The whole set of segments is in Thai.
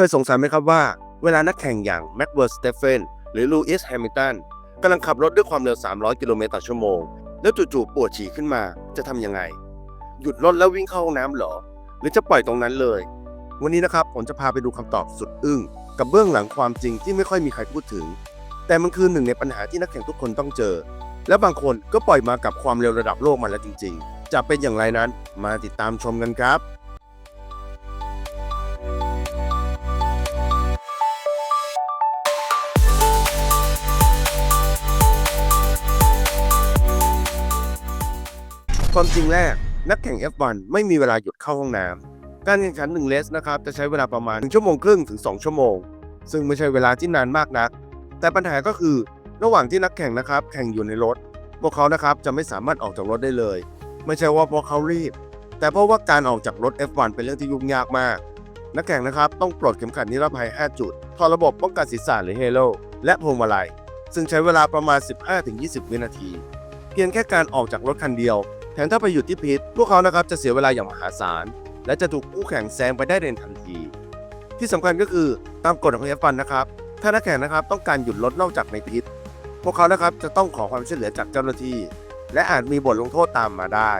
เคยสงสัยไหมครับว่า เวลานักแข่งอย่างแม็กเวอร์สเตฟเฟนหรือลูอิสแฮมิลตันกำลังขับรถด้วยความเร็ว 300 กิโลเมตรต่อชั่วโมง แล้วจู่ๆปวดฉี่ขึ้นมาจะทำยังไง หยุดรถแล้ววิ่งเข้าห้องน้ำเหรอ หรือจะปล่อยตรงนั้นเลย วันนี้นะครับผมจะพาไปดูคำตอบสุดอึ้งกับเบื้องหลังความจริงที่ไม่ค่อยมีใครพูดถึง แต่มันคือหนึ่งในปัญหาที่นักแข่งทุกคนต้องเจอ และบางคนก็ปล่อยมากับความเร็วระดับโลกมาแล้วจริง ๆ จะเป็นอย่างไรนั้นมาติดตามชมกันครับ ความจริงแรก นักแข่ง F1 ไม่มีเวลาหยุดเข้าห้องน้ำการแข่งขัน1เลสนะครับจะใช้เวลาประมาณ1ชั่วโมงครึ่งถึง 2 ชั่วโมง ซึ่งไม่ใช่เวลาที่นานมากนัก แต่ปัญหาก็คือระหว่างที่นักแข่งนะครับแข่งอยู่ในรถ พวกเขานะครับจะไม่สามารถออกจากรถได้เลย ไม่ใช่ว่าเพราะเขารีบ แต่เพราะว่าการออกจากรถ F1 เป็นเรื่องที่ยุ่งยากมาก นักแข่งนะครับต้องปลดเข็มขัดนิรภัย 5 จุดถอดระบบป้องกันศีรษะหรือเฮโลและพวงมาลัยซึ่งใช้เวลาประมาณ 15-20 วินาที เพียงแค่การออกจากรถคันเดียว แถมถ้าไปหยุดที่พิษพวกเขานะครับจะเสียเวลาอย่างมหาศาล และจะถูกคู่แข่งแซงไปได้ในทันที ที่สำคัญก็คือตามกฎของ F1 นะครับ ถ้านักแข่งนะครับต้องการหยุดรถนอกจากในพิษ พวกเขานะครับจะต้องขอความช่วยเหลือจากเจ้าหน้าที่ และอาจมีบทลงโทษตามมาได้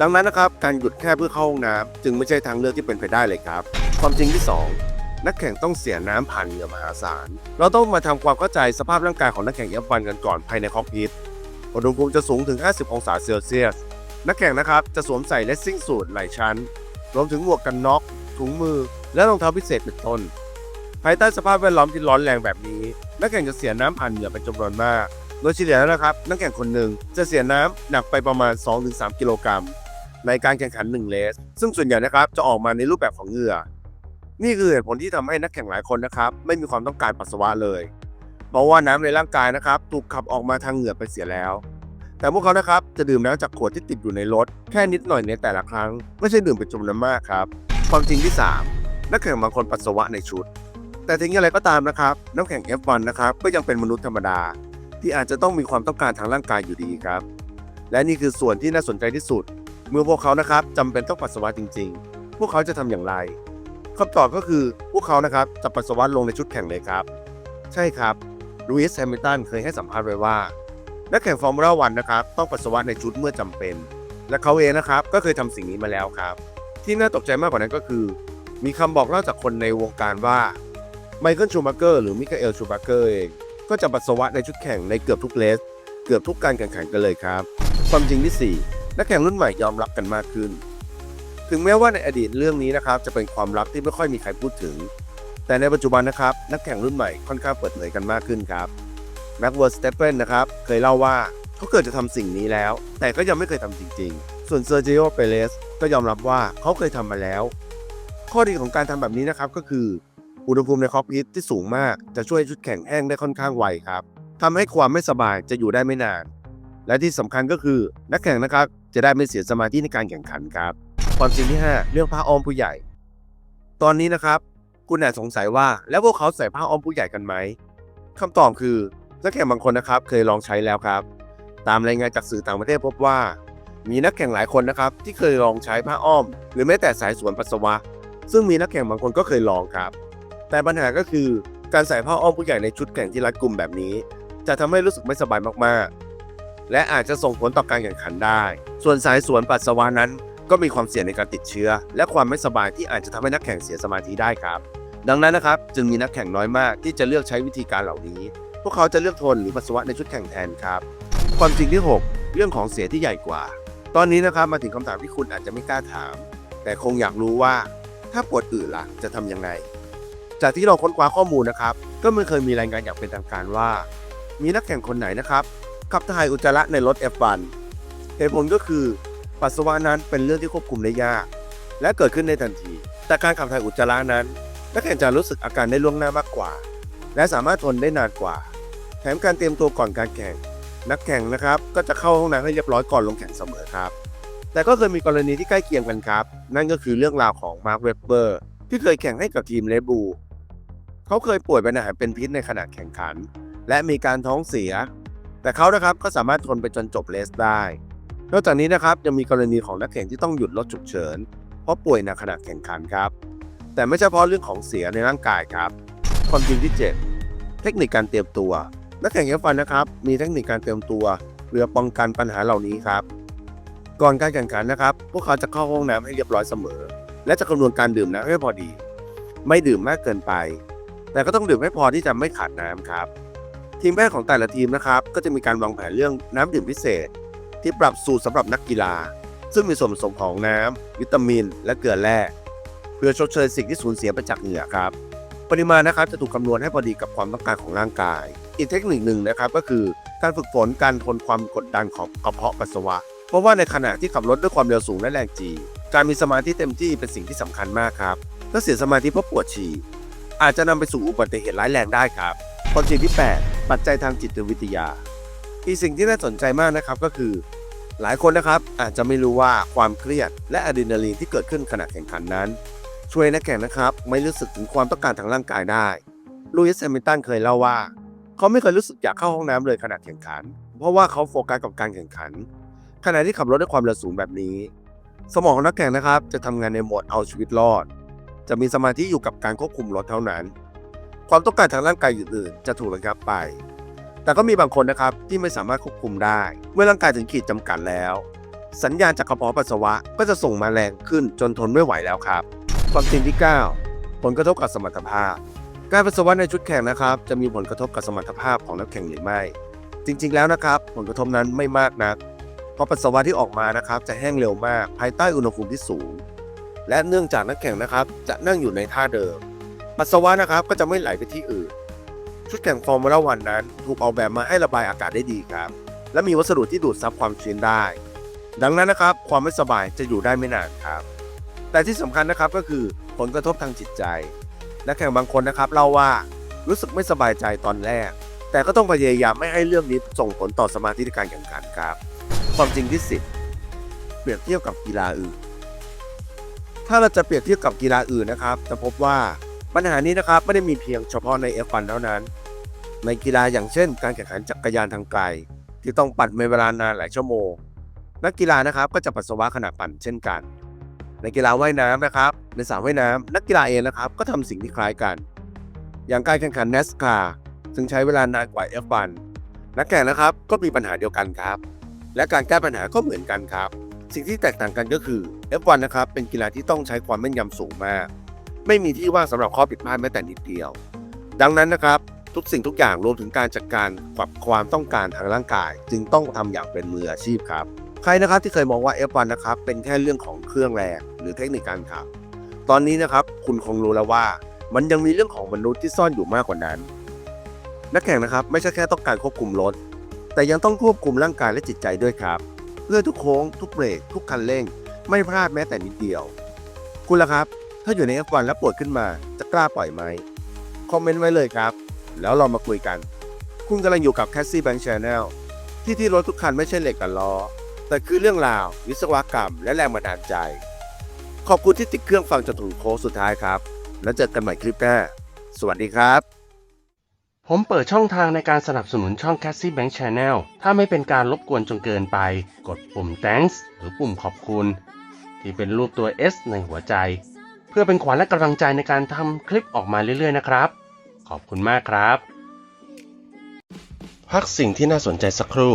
ดังนั้นนะครับการหยุดแค่เพื่อเข้าห้องน้ำจึงไม่ใช่ทางเลือกที่เป็นไปได้เลยครับ ความจริงที่ 2 นักแข่งต้องเสียน้ำผ่านเหงื่อมหาศาล เราต้องมาทำความเข้าใจสภาพร่างกายของนักแข่ง F1 กันก่อนภายในคอกพิทอุณหภูมิจะสูงถึง 50 องศาเซลเซียส นักแข่งนะครับจะสวมใส่เลสซิ่งสูทหลายชั้น รวมถึงหมวกกันน็อก ถุงมือ และรองเท้าพิเศษเป็นต้น ภายใต้สภาพแวดล้อมที่ร้อนแรงแบบนี้ นักแข่งจะเสียน้ำผ่านเหงื่อเป็นจำนวนมาก โดยเฉลี่ยแล้วนะครับ นักแข่งคนหนึ่งจะเสียน้ำหนักไปประมาณ 2-3 กิโลกรัม ในการแข่งขัน1เลส ซึ่งส่วนใหญ่นะครับจะออกมาในรูปแบบของเหงื่อ นี่คือเหตุผลที่ทำให้นักแข่งหลายคนนะครับไม่มีความต้องการปัสสาวะเลย เพราะว่าน้ำในร่างกายนะครับถูกขับออกมาทางเหงื่อไปเสียแล้ว แต่พวกเขานะครับจะดื่มน้ำจากขวดที่ติดอยู่ในรถ แค่นิดหน่อยในแต่ละครั้ง ไม่ใช่ดื่มเป็นจำนวนมากครับ ความจริงที่ 3 นักแข่งบางคนปัสสาวะในชุด แต่ถึงอย่างไรก็ตามนะครับนักแข่ง F1 นะครับก็ยังเป็นมนุษย์ธรรมดา ที่อาจจะต้องมีความต้องการทางร่างกายอยู่ดีครับ และนี่คือส่วนที่น่าสนใจที่สุด เมื่อพวกเขานะครับจำเป็นต้องปัสสาวะจริง ๆ พวกเขาจะทำอย่างไรคำตอบก็คือพวกเขานะครับจะปัสสาวะลงในชุดแข่งเลยครับ ใช่ครับลูอิสแฮมิลตันเคยให้สัมภาษณ์ไว้ว่า นักแข่งฟอร์มูล่าวันนะครับต้องปัสสาวะในชุดเมื่อจำเป็น และเขาเองนะครับก็เคยทำสิ่งนี้มาแล้วครับ ที่น่าตกใจมากกว่านั้นก็คือ มีคำบอกเล่าจากคนในวงการว่าไมเคิลชูมาเกอร์หรือมิคาเอลชูมาเกอร์เองก็จะปัสสาวะในชุดแข่งในเกือบทุกเลส เกือบทุกการแข่งขันกันเลยครับ ความจริงที่ 4 นักแข่งรุ่นใหม่ยอมรับกันมากขึ้น ถึงแม้ว่าในอดีตเรื่องนี้นะครับจะเป็นความลับที่ไม่ค่อยมีใครพูดถึง แต่ในปัจจุบันนะครับนักแข่งรุ่นใหม่ค่อนข้างเปิดเผยกันมากขึ้นครับ แม็กเวิร์สเตเปนนะครับ เคยเล่าว่าเขาเกิดจะทำสิ่งนี้แล้ว แต่ก็ยังไม่เคยทำจริง ๆ ส่วนเซอร์จิโอเปเรสก็ยอมรับว่าเขาเคยทำมาแล้ว ข้อดีของการทำแบบนี้นะครับก็คือ อุณหภูมิในคอกพิทที่สูงมากจะช่วยชุดแข่งแห้งได้ค่อนข้างไวครับทำให้ความไม่สบายจะอยู่ได้ไม่นาน และที่สำคัญก็คือนักแข่งนะครับ จะได้ไม่เสียสมาธิในการแข่งขันครับ ความจริงที่ 5 เรื่องผ้าอ้อมผู้ใหญ่ ตอนนี้นะครับ คุณอาจสงสัยว่าแล้วพวกเขาใส่ผ้าอ้อมผู้ใหญ่กันไหมคำตอบคือ นักแข่งบางคนนะครับเคยลองใช้แล้วครับ ตามรายงานจากสื่อต่างประเทศพบว่า มีนักแข่งหลายคนนะครับที่เคยลองใช้ผ้าอ้อม หรือแม้แต่สายสวนปัสสาวะ ซึ่งมีนักแข่งบางคนก็เคยลองครับ แต่ปัญหาก็คือการใส่ผ้าอ้อมผู้ใหญ่ในชุดแข่งที่รัดกุมแบบนี้ จะทำให้รู้สึกไม่สบายมากๆ และอาจจะส่งผลต่อการแข่งขันได้ ส่วนสายสวนปัสสาวะนั้น ก็มีความเสี่ยงในการติดเชื้อ และความไม่สบายที่อาจจะทำให้นักแข่งเสียสมาธิได้ครับ ดังนั้นนะครับจึงมีนักแข่งน้อยมากที่จะเลือกใช้วิธีการเหล่านี้ วกเขาจะเลือกทนหรือปัสสาวะในชุดแข่งแทนครับ ความจริงที่ 6 เรื่องของเสียที่ใหญ่กว่า ตอนนี้นะครับมาถึงคำถามที่คุณอาจจะไม่กล้าถาม แต่คงอยากรู้ว่าถ้าปวดอื่นล่ะจะทำยังไง จากที่เราค้นคว้าข้อมูลนะครับ ก็ไม่เคยมีรายงานอย่างเป็นทางการว่า มีนักแข่งคนไหนนะครับขับถ่ายอุจจาระในรถ F1 เหตุผลก็คือปัสสาวะนั้นเป็นเรื่องที่ควบคุมได้ยาก และเกิดขึ้นในทันที แต่การขับถ่ายอุจจาระนั้นนักแข่งจะรู้สึกอาการได้ล่วงหน้ามากกว่า และสามารถทนได้นานกว่า ถมการเตรียมตัวก่อนการแข่ง นักแข่งนะครับก็จะเข้าห้องน้ำให้เรียบร้อยก่อนลงแข่งเสมอครับ แต่ก็เคยมีกรณีที่ใกล้เคียงกันครับ นั่นก็คือเรื่องราวของมาร์คเวบเบอร์ที่เคยแข่งให้กับทีมเลบูเขาเคยป่วยเป็นอาหารเป็นพิษในขณะแข่งขัน และมีการท้องเสีย แต่เขานะครับก็สามารถทนไปจนจบเลสได้ นอกจากนี้นะครับยังมีกรณีของนักแข่งที่ต้องหยุดรถฉุกเฉิน เพราะป่วยในขณะแข่งขันครับ แต่ไม่ใช่เพราะเรื่องของเสียในร่างกายครับ ความจริงที่ 7 เทคนิคการเตรียมตัว นักแข่ง F1 นะครับ มีเทคนิคการเตรียมตัวเพื่อป้องกันปัญหาเหล่านี้ครับ ก่อนการแข่งขันนะครับ พวกเขาจะเข้าห้องน้ำให้เรียบร้อยเสมอ และจะคำนวณการดื่มน้ำให้พอดี ไม่ดื่มมากเกินไป แต่ก็ต้องดื่มให้พอที่จะไม่ขาดน้ำครับ ทีมแพทย์ของแต่ละทีมนะครับ ก็จะมีการวางแผนเรื่องน้ำดื่มพิเศษ ที่ปรับสูตรสำหรับนักกีฬา ซึ่งมีส่วนผสมของน้ำวิตามิน และเกลือแร่เพื่อชดเชยสิ่งที่สูญเสียไปจากเหงื่อครับ ปริมาณนะครับจะถูกคำนวณให้พอดีกับความต้องการของร่างกาย อีกเทคนิคหนึ่งนะครับก็คือการฝึกฝนการทนความกดดันของกระเพาะปัสสาวะ เพราะว่าในขณะที่ขับรถด้วยความเร็วสูงและแรงจี การมีสมาธิเต็มที่เป็นสิ่งที่สำคัญมากครับถ้าเสียสมาธิเพราะปวดฉี่อาจจะนำไปสู่อุบัติเหตุร้ายแรงได้ครับความจริงที่ 8 ปัจจัยทางจิตวิทยา อีกสิ่งที่น่าสนใจมากนะครับก็คือ หลายคนนะครับอาจจะไม่รู้ว่าความเครียดและอะดรีนาลีนที่เกิดขึ้นขณะแข่งขันนั้น ช่วยนักแข่งนะครับ ไม่รู้สึกถึงความต้องการทางร่างกายได้ลูอิสแฮมิลตันเคยเล่าว่า เขาไม่เคยรู้สึกอยากเข้าห้องน้ำเลยขณะแข่งขัน เพราะว่าเขาโฟกัสกับการแข่งขัน ขณะที่ขับรถด้วยความเร็วสูงแบบนี้ สมองนักแข่งนะครับ จะทำงานในโหมดเอาชีวิตรอด จะมีสมาธิอยู่กับการควบคุมรถเท่านั้น ความต้องการทางร่างกายอื่นๆ จะถูกระงับไป แต่ก็มีบางคนนะครับที่ไม่สามารถควบคุมได้ เมื่อร่างกายถึงขีดจำกัดแล้ว สัญญาณจากกระเพาะปัสสาวะก็จะส่งมาแรงขึ้นจนทนไม่ไหวแล้วครับ ความจริงที่ 9 ผลกระทบกับสมรรถภาพ การปัสสาวะในชุดแข่งนะครับ จะมีผลกระทบกับสมรรถภาพของนักแข่งหรือไม่ จริง ๆ แล้วนะครับ ผลกระทบนั้นไม่มากนัก เพราะปัสสาวะที่ออกมานะครับ จะแห้งเร็วมากภายใต้อุณหภูมิที่สูง และเนื่องจากนักแข่งนะครับ จะนั่งอยู่ในท่าเดิม ปัสสาวะนะครับก็จะไม่ไหลไปที่อื่น ชุดแข่งฟอร์มูล่าวันนั้น ถูกออกแบบมาให้ระบายอากาศได้ดีครับ และมีวัสดุที่ดูดซับความชื้นได้ ดังนั้นนะครับ ความไม่สบายจะอยู่ได้ไม่นานครับ แต่ที่สำคัญนะครับก็คือผลกระทบทางจิตใจ นักแข่งบางคนนะครับเล่าว่ารู้สึกไม่สบายใจตอนแรก แต่ก็ต้องพยายามไม่ให้เรื่องนี้ส่งผลต่อสมาธิในการแข่งขันครับ ความจริงที่10เปรียบเทียบกับกีฬาอื่น ถ้าเราจะเปรียบเทียบกับกีฬาอื่นนะครับ จะพบว่าปัญหานี้นะครับไม่ได้มีเพียงเฉพาะใน F1 เท่านั้น ในกีฬาอย่างเช่น การแข่งขันจักรยานทางไกล ที่ต้องปั่นเป็นเวลานานหลายชั่วโมงนักกีฬานะครับก็จะปัสสาวะขณะปั่นเช่นกัน ในกีฬาว่ายน้ำนะครับ ในสระว่ายน้ำนักกีฬาเองนะครับ ก็ทำสิ่งที่คล้ายกัน อย่างการแข่งขัน NASCAR ซึ่งใช้เวลานานกว่า F1 นักแข่งนะครับก็มีปัญหาเดียวกันครับ และการแก้ปัญหาก็เหมือนกันครับ สิ่งที่แตกต่างกันก็คือ F1 นะครับเป็นกีฬาที่ต้องใช้ความแม่นยำสูงมาก ไม่มีที่ว่างสำหรับข้อผิดพลาดแม้แต่นิดเดียว ดังนั้นนะครับทุกสิ่งทุกอย่างรวมถึงการจัดการกับความต้องการทางร่างกาย จึงต้องทำอย่างเป็นมืออาชีพครับ ใครนะครับที่เคยมองว่า F1 นะครับเป็นแค่เรื่องของเครื่องแรงหรือเทคนิคการขับ ตอนนี้นะครับคุณคงรู้แล้วว่ามันยังมีเรื่องของมนุษย์ที่ซ่อนอยู่มากกว่านั้น นักแข่งนะครับไม่ใช่แค่ต้องการควบคุมรถ แต่ยังต้องควบคุมร่างกายและจิตใจด้วยครับ เพื่อทุกโค้ง ทุกเบรกทุกคันเร่ง ไม่พลาดแม้แต่นิดเดียว คุณล่ะครับ ถ้าอยู่ใน F1 แล้วปวดขึ้นมาจะกล้าปล่อยไหมคอมเมนต์ไว้เลยครับ แล้วเรามาคุยกัน คุณกำลังอยู่กับ Cassie Bank Channel ที่ที่รถทุกคันไม่ใช่เหล็กกับล้อ แต่คือเรื่องราว วิศวกรรม และแรงบันดาลใจ ขอบคุณที่ติดเครื่องฟังจนถึงโค้งสุดท้ายครับ แล้วเจอกันใหม่คลิปหน้า สวัสดีครับ ผมเปิดช่องทางในการสนับสนุนช่อง Cassie Bank Channel ถ้าไม่เป็นการรบกวนจนเกินไป กดปุ่ม thanks หรือปุ่มขอบคุณ ที่เป็นรูปตัว S ในหัวใจ เพื่อเป็นขวัญและกำลังใจในการทำคลิปออกมาเรื่อยๆนะครับ ขอบคุณมากครับ พักสิ่งที่น่าสนใจสักครู่